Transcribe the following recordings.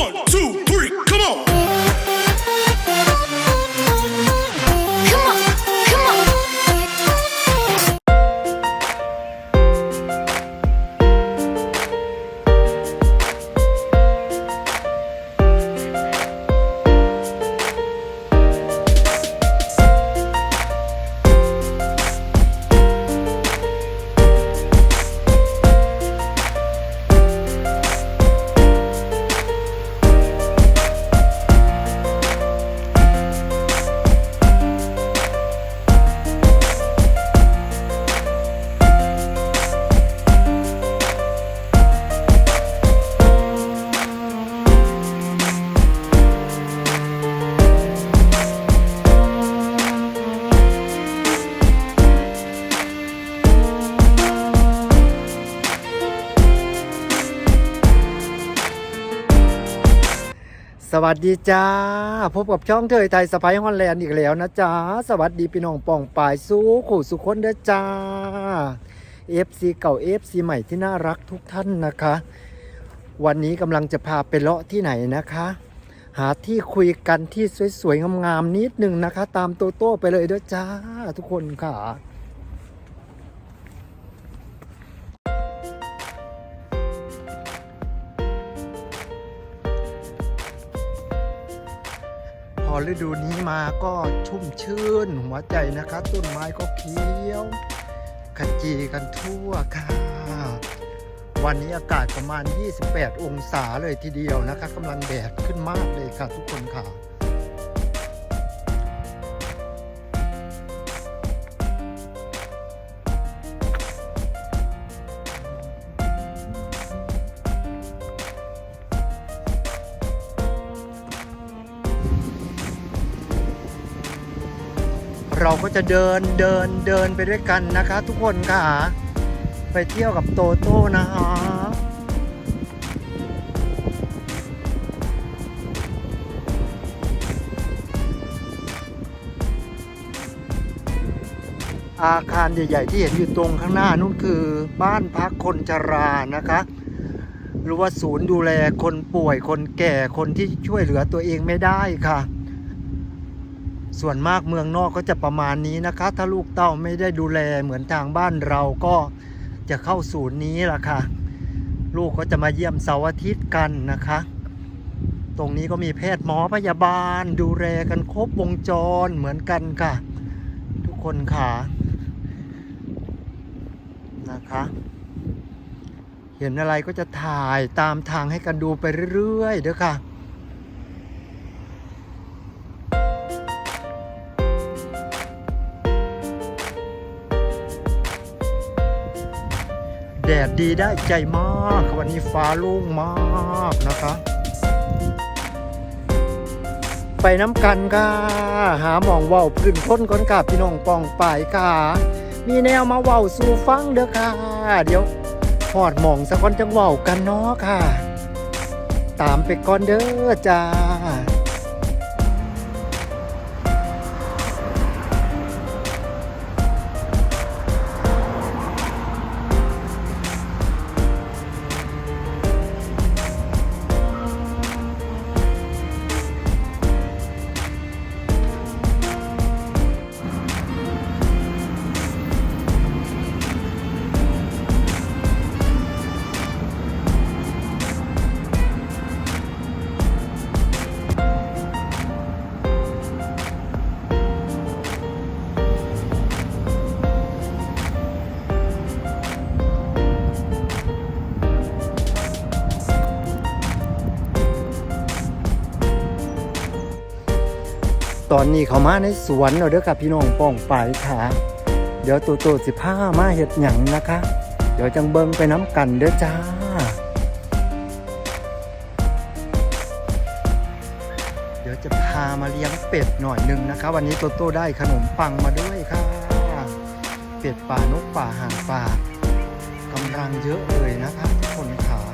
One, two, สวัสดีจ้า พบกับช่องเทยไทยสไปฮอนแลนด์อีกแล้วนะจ้า สวัสดีพี่น้องป่องปายสู้ขู่สุขคนเด้อจ้า FC เก่า FC ใหม่ที่น่ารักทุกท่านนะคะ วันนี้กำลังจะพาไปเลาะที่ไหนนะคะ หาที่คุยกันที่สวยๆงามๆนิดหนึ่งนะคะ ตามโตโต้ไปเลยเด้อจ้า ทุกคนค่ะ ฤดูนี้มาก็ชุ่มชื่นหัวใจนะคะ ต้นไม้ก็เขียวขจีกันทั่วค่ะ วันนี้อากาศประมาณ 28 องศาเลยทีเดียวนะคะกำลังแดดขึ้นมากเลยค่ะทุกคนค่ะ เราก็จะเดินเดินเดินไปด้วยกันนะคะ ทุกคนค่ะ ไปเที่ยวกับโตโต้นะฮะอาคารใหญ่ๆ ที่เห็นอยู่ตรงข้างหน้านู่นคือบ้านพักคนชรานะคะ หรือว่าศูนย์ดูแลคนป่วยคนแก่คนที่ช่วยเหลือตัวเองไม่ได้ค่ะ ส่วนมากเมืองนอกก็จะประมาณนี้นะคะ ถ้าลูกเต้าไม่ได้ดูแลเหมือนทางบ้านเราก็จะเข้าศูนย์นี้ล่ะค่ะ ลูกก็จะมาเยี่ยมเสาร์อาทิตย์กันนะคะ ตรงนี้ก็มีแพทย์หมอพยาบาล ดูแลกันครบวงจรเหมือนกันค่ะ ทุกคนค่ะนะคะ เห็นอะไรก็จะถ่ายตามทางให้กันดูไปเรื่อยๆเด้อค่ะ แดดดีได้ใจมาก วันนี้ฟ้าโล่งมากนะคะ ไปน้ำกันค่ะ หาหมองว่าวพื้นพ้นก่อนกับพี่น้องปองป่ายค่ะ มีแนวมาว่าวสู่ฟังเด้อค่ะ เดี๋ยวหอดหมองสักคนจังว่าวกันเนาะค่ะ ตามไปก่อนเด้อจ้า อนนี้เขามาในสวนเราเด้อกับพี่น้องป้องไปค่ะ เดี๋ยวตัวโตสิผ้ามาเห็ดหยังนะคะ เดี๋ยวจังเบิงไปน้ำกันเด้อจ้าเดี๋ยวจะพามาเลี้ยงเป็ดหน่อยหนึงนะคะ วันนี้โตโต้ได้ขนมปังมาด้วยค่ะ เป็ดป่านกป่าห่างป่ากำลังเยอะเลยนะคะทุกคนค่ะ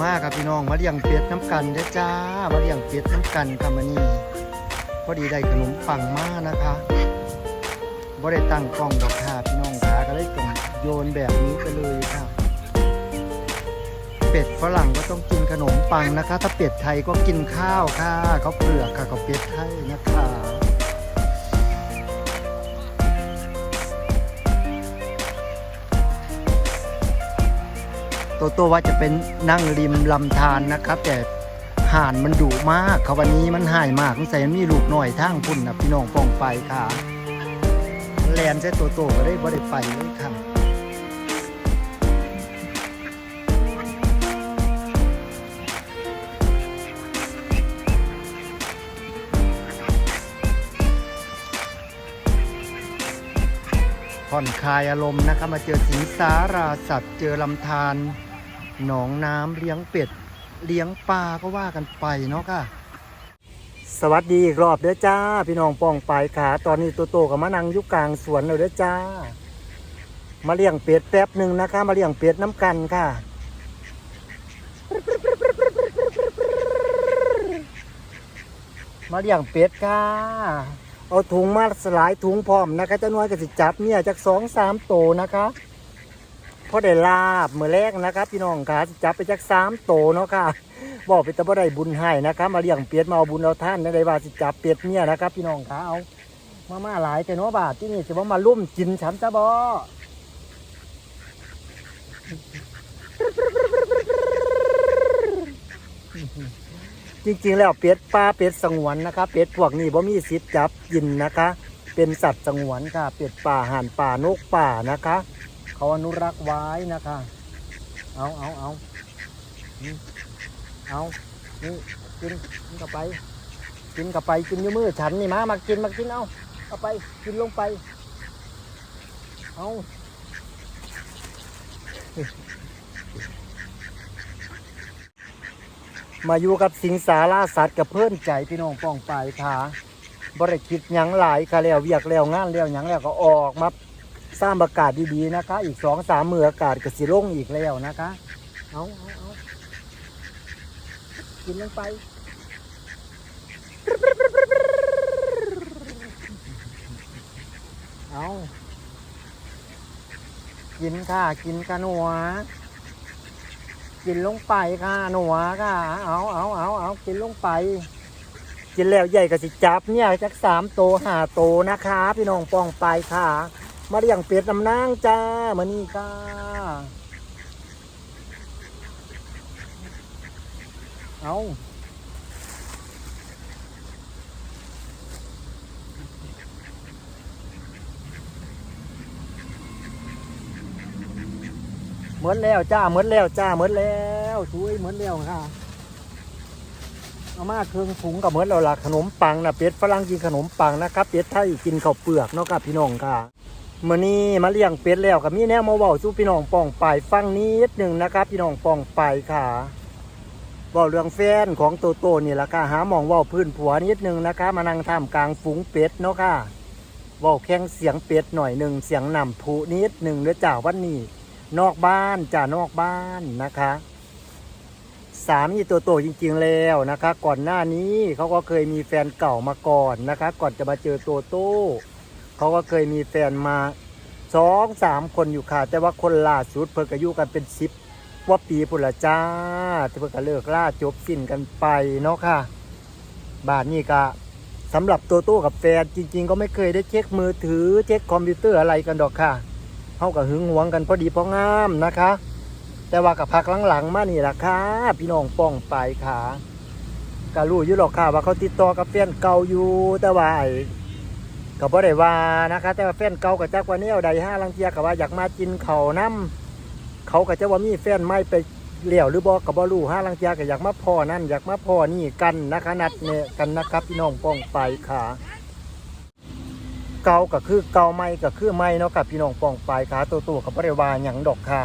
มาครับพี่น้องมาเลี้ยงเป็ดน้ำกันเด้อจ้ามาเลี้ยงเป็ดน้ำกันค่ะมานี่พอดีได้ขนมปังมานะคะบ่ได้ตั้งกล้องดอกค่ะพี่น้องขาก็เลยต้องโยนแบบนี้ไปเลยค่ะ เป็ดฝรั่งก็ต้องกินขนมปังนะคะ ถ้าเป็ดไทยก็กินข้าวค่ะเขาเปลือกค่ะเขาเป็ดไทยนะคะ โตโต้ว่าจะเป็นนั่งริมลำธารนะครับ แต่ห่านมันดุมากเขาวันนี้มันหายมากสงสัยมันมีลูกหน่อยทางพุ่นนะพี่น้องปองไปค่ะแลนใช้โตโต้ก็ได้บ่ได้ไปเลยค่ะผ่อนคลายอารมณ์นะครับมาเจอสิงสาราสัตว์เจอลำธาร หนองน้ำเลี้ยงเป็ด เลี้ยงปลาก็ว่ากันไปเนาะค่ะ สวัสดีอีกรอบเด้อจ้า พี่น้องป้องปลายขา ตอนนี้ตัวโตกับมานั่งยุกลางสวนเลยเด้อจ้า มาเลี้ยงเป็ดแป๊บหนึ่งนะคะ มาเลี้ยงเป็ดน้ำกันค่ะมาเลี้ยงเป็ดค่ะ เอาถุงมาสลายถุงพร้อมนะคะเจ้าน้อยก็สิจับเนี่ยจากสองสามโตนะคะ พอได้ลาบเมื่อแรกนะครับ พี่น้องค่ะจับไปจากสามโตเนาะค่ะ บอกไปแต่บ่ได้บุญให้นะครับ มาเลี้ยงเป็ดมาเอาบุญเอาท่านได้ว่าสิจับเป็ดเนี่ยนะครับ พี่น้องค่ะเอามามาหลายแต่เนาะบาทที่นี่จะว่ามาลุ่มกินฉันจะบอจริงๆ แล้วเป็ดป่าเป็ดสงวนนะคะเป็ดพวกนี้บ่มีสิทธิ์จับกินนะคะ เป็นสัตว์สงวนค่ะเป็ดป่าห่านป่านกป่านะคะ เขาอนุรักษ์ไว้นะคะ เอาเอาเอาเอานี่กินกินกับไป กินกับไปกินอยู่มือฉันนี่มามากินมากินเอาเอาไปกินลงไป เอามาอยู่กับสิงสาราสัตว์กับเพื่อนใจพี่น้องป้องปลายขาบริคิดยังหลายค่ะแล้วเวียกแล้วงานแล้วยังแล้วก็ออกมา สร้างอากาศดีๆนะคะ อีกสองสามมืออากาศก็สิลงอีกแล้วนะคะ เอาเอาเอากินลงไปเอากินค่ะ กินค่ะหนัวกินลงไปค่ะหนัวค่ะ เอาเอาเอาเอากินลงไป กินแล้วใหญ่กับสิจับเนี่ยจักสามโตห้าโตนะคะ พี่น้องปองไปค่ะ มาเลี้ยงเป็ดน้ำนางจ้ามานี่ค่ะเอาเหมือนแล้วจ้าเหมือนแล้วจ้าเหมือนแล้วช่วยเหมือนแล้วค่ะเอามาเครื่องถุงกับเหมือนเราละขนมปังนะเป็ดฝรั่งกินขนมปังนะครับเป็ดไทยกินข้าวเปลือกเนาะครับพี่น้องค่ะ มื่อนี้มาเลี้ยงเป็ดแล้วกับมีแนวมาเว้าสู้พี่น้องป้องไปฟังนิดหนึ่งนะครับ พี่น้องป้องไปค่ะเว่าเรื่องแฟนของโตโต้นี่แหละค่ะหามองเว่าพื้นผัวนิดนึงนะคะ มานั่งท่ามกลางฝูงเป็ดเนาะค่ะเว่าแข้งเสียงเป็ดหน่อยหนึ่งเสียงนำผูนิดหนึ่งเด้อจ้าวันนี้ นอกบ้านจ้านอกบ้านนะคะสามีโตโต้จริง ๆ แล้วนะคะ ก่อนหน้านี้เขาก็เคยมีแฟนเก่ามาก่อนนะคะ ก่อนจะมาเจอโตโต้ เขาก็เคยมีแฟนมาสองสามคนอยู่ค่ะ แต่ว่าคนล่าสุดเพิ่งอายุกันเป็นสิบว่าปีปุนละจ้าที่เพิ่งก็เลิกล่าจบสิ้นกันไปเนาะค่ะ บาทนี้ก็สำหรับตัวตู้กับแฟนจริง ๆ ก็ไม่เคยได้เช็คมือถือ เช็คคอมพิวเตอร์อะไรกันดอกค่ะเขากับหึงหวงกันพอดีพองามนะคะ แต่ว่ากับพักหลังๆมานี่ล่ะค่ะ พี่น้องป้องไปค่ะก็รู้ยู่หรอกค่ะว่าเขาติดต่อกับแฟนเก่าอยู่แต่ว่าไอ ก็บ่ได้ว่านะคะแต่ว่าแฟนเก่ากับจักว่าแนวใดห้าลังเทียกับว่าอยากมากินเขาน้ำเขาก็จะว่ามีแฟนไม่ไปเหลี้ยวหรือบอกกับบ่รู้ห้าลังเทียก็อยากมาพ่อนั่นอยากมาพ่อนี่กันนะคะนัดเนี่ยกันนะครับพี่น้องป้องไปค่ะเก่าก็คือเก่าไม่ก็คือไม่เนาะกับพี่น้องป้องไปค่ะตัวตัวกับบริวารหยังดอกค่ะ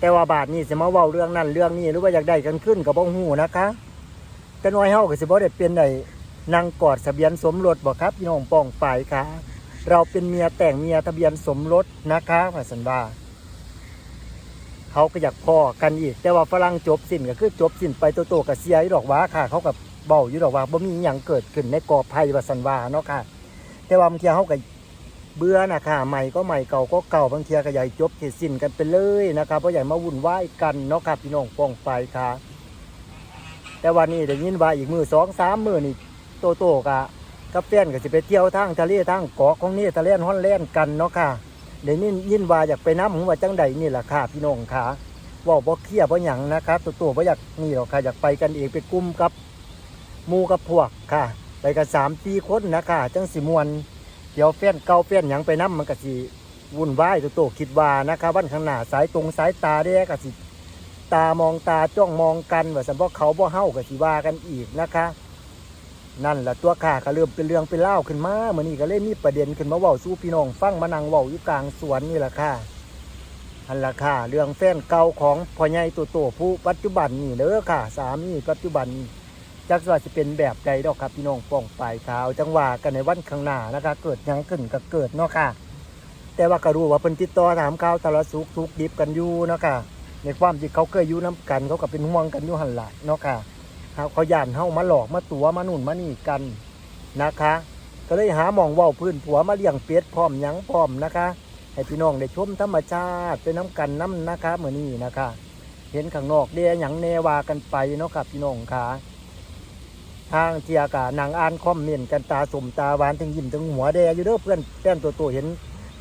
แต่ว่าบาทนี้จะมาเว้าเรื่องนั้นเรื่องนี้หรือว่าอยากได้กันขึ้นกับบ้องหูนะคะแต่น้อยเฮาก็สิบ่ได้เป็นได้ นางกอดทะเบียนสมรสบ่ครับพี่น้องป้องไปค่ะ เราเป็นเมียแต่งเมียทะเบียนสมรสนะคะพระสันว่าเขาก็อยากพอกันอีก แต่ว่าฝรั่งจบสิ้นก็คือจบสิ้นไปโตโตกับเสียยดอกว่าค่ะ เขากับเบาอยู่ดอกว่าบ่มีหยังเกิดขึ้นในกอไผ่ว่าสันว่าเนาะค่ะ แต่ว่าบางทีเขาก็เบื่อนะค่ะใหม่ก็ใหม่เก่าก็เก่าบางทีก็อยากจบที่สิ้นกันไปเลยนะครับเพราะอยากมาวุ่นวายกันเนาะค่ะพี่น้องป้องไปค่ะ แต่วันนี้ได้ยินว่าอีกมือสองสามมือนี่ โตโตกะกับแฟนก็สิไปเที่ยวทางทะเลทางเกาะของนี่ทะเลฮอนแลนด์กันเนาะค่ะเดี๋ยวนี้ยินว่าอยากไปน้ำหัวาจังใดนี่แหละค่ะพี่น้องค่ะเว่าบ่เครียดบ่หยังนะครับตัวตัวบ่อยากนี่หรอกค่ะอยากไปกันเองไปกลุ่มกับมูกับพวกค่ะ ไปกันสามสี่คนนะคะจังสิมวนเดี๋ยวแฟนเก่าแฟนหยังไปน้ำมันก็สิวุ่นวายตัวโตคิดว่านะคะวันข้างหน้าสายตรงสายตาเด้ก็สิตามองตาจ้องมองกันว่าสันเพราะเขาบ่เฮากับสิว่ากันอีกนะคะ นั่นแหละตัวข่าก็เริ่มเป็นเรื่องเป็นเล่าขึ้นมาเหมือนี้ก็เลยมีประเด็นขึ้นมาเว้าสู้พี่น้องฟังมานังเว้าอยู่กลางสวนนี่แหละค่ะอันละค่ะ เรื่องแฟนเก่าของพ่อใหญ่ตัวโตผู้ปัจจุบันนี่เด้อค่ะ สามีปัจจุบันจักว่าจะเป็นแบบใดดอกครับพี่น้องป้องปลายขาวจังหวะกันในวันข้างหน้านะคะ เกิดยังขึ้นก็เกิดเนาะค่ะ แต่ว่าก็รู้ว่าเพิ่นติดต่อถามข่าวตลอดสุขทุกดิบกันอยู่เนาะค่ะในความที่เขาเคยอยู่น้กันเขาก็เป็นห่วงกันอยู่หันหละเนาะค่ะ เขาเขาย่านเฮามาหลอกมาตัวมาหนุนมานี่กันนะคะ ก็เลยหาหมองว้าวพื้นผัวมาเลี้ยงเป็ดพร้อมหยังพร้อมนะคะ ให้พี่น้องได้ชมธรรมชาติไปน้ำกันน้ำนะคะเหมือนนี้นะคะ เห็นข้างนอกเดียหยังแนวากันไปเนาะครับพี่น้องค่ะทางเทียกานางอ่านคอมเมนต์กันตาสมตาหวานถึงยิ้มถึงหัวแดงอยู่เด้อเพื่อนแป้นตัวโตเห็น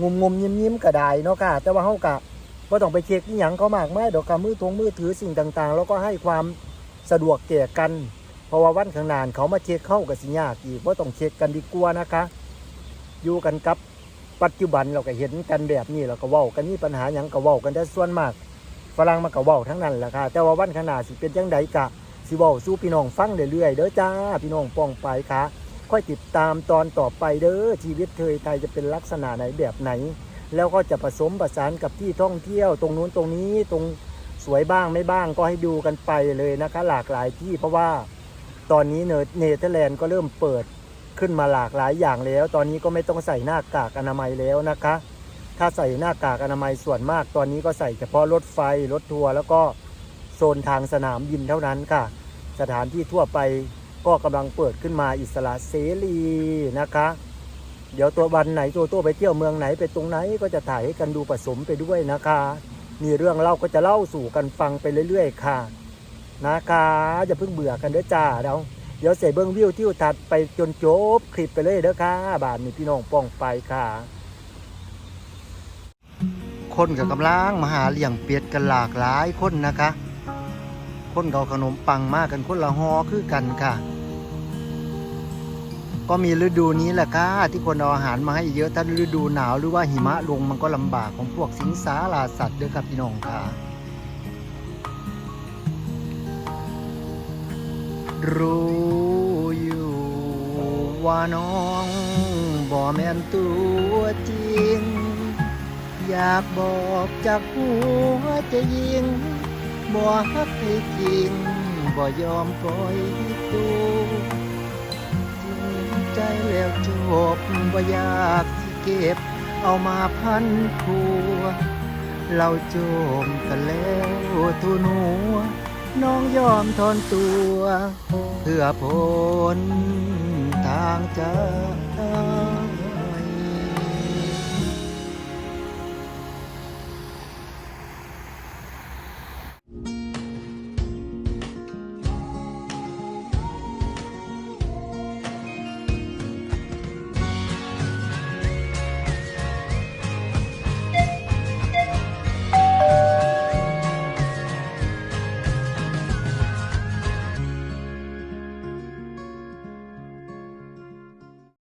งุมงุมยิ้มยิ้มๆก็ไดเนาะค่ะ แต่ว่าเฮากะก็ต้องไปเช็คอหย่างเขามากไม้ดอกกำมือทงมือถือสิ่งต่างๆ แล้วก็ให้ความ สะดวกแก่กัน เพราะว่าวันข้างหนานเขามาเช็คเข้ากับสิยากอีกว่าต้องเช็คกันดีกว่านะคะ อยู่กันกับปัจจุบันเราก็เห็นกันแบบนี้เราก็เว้ากันนี่ปัญหาอย่างก็เว้ากันได้ส่วนมากฝรั่งมันก็เว้าทั้งนั้นแหละค่ะแต่ว่าวันข้างหนาสิเป็นยังไงกะสิเว้าสู้พี่น้องฟังเรื่อยๆเด้อจ้าพี่น้องป้องไปค่ะค่อยติดตามตอนต่อไปเด้อชีวิตเธอไทยจะเป็นลักษณะไหนแบบไหน แล้วก็จะผสมประสานกับที่ท่องเที่ยวตรงนู้นตรงนี้ตรง สวยบ้างไม่บ้างก็ให้ดูกันไปเลยนะคะ หลากหลายที่เพราะว่าตอนนี้เนเธอร์แลนด์ก็เริ่มเปิดขึ้นมาหลากหลายอย่างแล้ว ตอนนี้ก็ไม่ต้องใส่หน้ากากอนามัยแล้วนะคะ ถ้าใส่หน้ากากอนามัยส่วนมาก ตอนนี้ก็ใส่เฉพาะรถไฟรถทัวร์แล้วก็โซนทางสนามบินเท่านั้นค่ะ สถานที่ทั่วไปก็กำลังเปิดขึ้นมาอิสระเสรีนะคะ เดี๋ยวตัววันไหนตัวตัวไปเที่ยวเมืองไหนไปตรงไหนก็จะถ่ายให้กันดูผสมไปด้วยนะคะ มีเรื่องเล่าก็จะเล่าสู่กันฟังไปเรื่อยๆ ค่ะ นะคะอย่าเพิ่งเบื่อกันเด้อจ้าเดี๋ยวเดี๋ยวเสเบิ้งวิวที่ถัดไปจนจบคลิปไปเลยเด้อค่ะ บานนี้พี่น้องป้องไปค่ะ คนกับกำลังมาหาเลี้ยงเป็ดกันหลากหลายคนนะคะ คนเขาขนมปังมากกันคนละหอคือกันค่ะ ก็มีฤดูนี้แหละค่ะที่คนเอาอาหารมาให้เยอะถ้าฤดูหนาวหรือว่าหิมะลงมันก็ลำบากของพวกสิงสาราสัตว์ด้อครับพี่น้องค่ะรู้อยู่ว่าน้องบ่แม่นตัวจริง อยากบอกจากหัวจะยิงบ่ฮักให้จริงบ่ยอมปล่อยตัว ใจแล้วจบบ่อยากเก็บ เอามาพันคัว เราโจมกันแล้วทุนัวน้องยอมทอนตัว เพื่อผลทางใจ